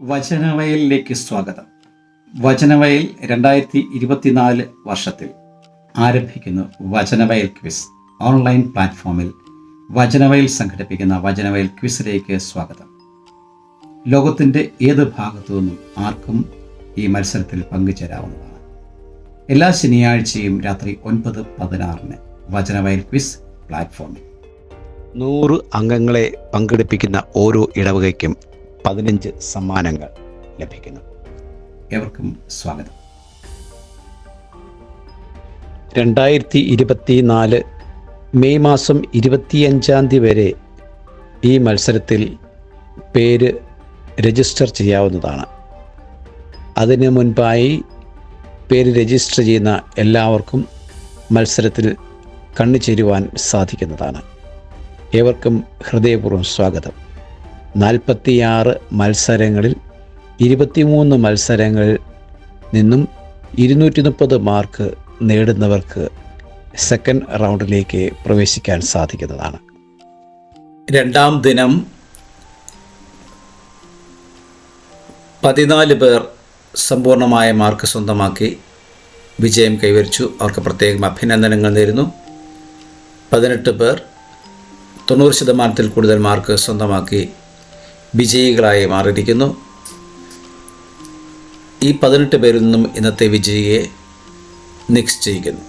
വചനവയലിലേക്ക് സ്വാഗതം. വചനവയൽ രണ്ടായിരത്തി ഇരുപത്തിനാല് വർഷത്തിൽ ആരംഭിക്കുന്നു വചനവയൽ ക്വിസ് ഓൺലൈൻ പ്ലാറ്റ്ഫോമിൽ വചനവയൽ സംഘടിപ്പിക്കുന്ന വചനവയൽ ക്വിസിലേക്ക് സ്വാഗതം. ലോകത്തിന്റെ ഏത് ഭാഗത്തു നിന്നും ആർക്കും ഈ മത്സരത്തിൽ പങ്കുചേരാവുന്നതാണ്. എല്ലാ ശനിയാഴ്ചയും രാത്രി ഒൻപത് പതിനാറിന് വചനവയൽ ക്വിസ് പ്ലാറ്റ്ഫോമിൽ. നൂറ് അംഗങ്ങളെ പങ്കെടുപ്പിക്കുന്ന ഓരോ ഇടവകയ്ക്കും പതിനഞ്ച് സമ്മാനങ്ങൾ ലഭിക്കുന്നു. ഏവർക്കും സ്വാഗതം. രണ്ടായിരത്തി ഇരുപത്തി നാല് മെയ് മാസം ഇരുപത്തിയഞ്ചാം തീയതി വരെ ഈ മത്സരത്തിൽ പേര് രജിസ്റ്റർ ചെയ്യാവുന്നതാണ്. അതിന് മുൻപായി പേര് രജിസ്റ്റർ ചെയ്യുന്ന എല്ലാവർക്കും മത്സരത്തിൽ കണ്ണു ചേരുവാൻ സാധിക്കുന്നതാണ്. ഏവർക്കും ഹൃദയപൂർവം സ്വാഗതം. നാൽപ്പത്തിയാറ് മത്സരങ്ങളിൽ ഇരുപത്തിമൂന്ന് മത്സരങ്ങളിൽ നിന്നും ഇരുന്നൂറ്റി മുപ്പത് മാർക്ക് നേടുന്നവർക്ക് സെക്കൻഡ് റൗണ്ടിലേക്ക് പ്രവേശിക്കാൻ സാധിക്കുന്നതാണ്. രണ്ടാം ദിനം പതിനാല് പേർ സമ്പൂർണമായ മാർക്ക് സ്വന്തമാക്കി വിജയം കൈവരിച്ചു. അവർക്ക് പ്രത്യേകം അഭിനന്ദനങ്ങൾ നേരുന്നു. പതിനെട്ട് പേർ തൊണ്ണൂറ് ശതമാനത്തിൽ കൂടുതൽ മാർക്ക് സ്വന്തമാക്കി വിജയികളായി മാറിയിരിക്കുന്നു. ഈ പതിനെട്ട് പേരിൽ നിന്നും ഇന്നത്തെ വിജയിയെ നിശ്ചയിക്കുന്നു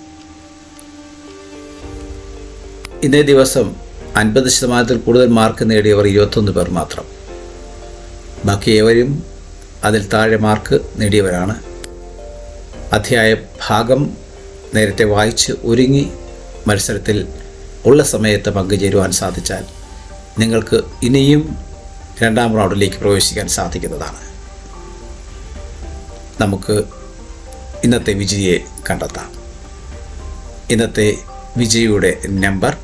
ഇന്നേ ദിവസം അൻപത് ശതമാനത്തിൽ കൂടുതൽ മാർക്ക് നേടിയവർ ഇരുപത്തൊന്ന് പേർ മാത്രം. ബാക്കി ഏവരും അതിൽ താഴെ മാർക്ക് നേടിയവരാണ്. അധ്യായ ഭാഗം നേരത്തെ വായിച്ച് ഒരുങ്ങി മത്സരത്തിൽ ഉള്ള സമയത്ത് പങ്കുചേരുവാൻ സാധിച്ചാൽ നിങ്ങൾക്ക് ഇനിയും രണ്ടാം റൗണ്ടിലേക്ക് പ്രവേശിക്കാൻ സാധിക്കുന്നതാണ്. നമുക്ക് ഇന്നത്തെ വിജയിയെ കണ്ടെത്താം. ഇന്നത്തെ വിജയിയുടെ നമ്പർ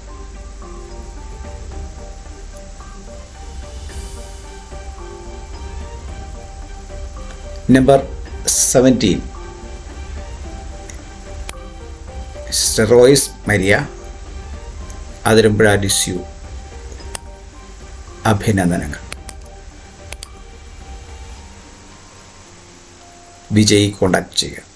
നമ്പർ സെവന്റീൻ. സ്റ്റെറോയിസ് മരിയ അതിരമ്പുഴ ഡിസ്യു. അഭിനന്ദനങ്ങൾ. വിജയി കോണ്ടാക്ട് ചെയ്യുക.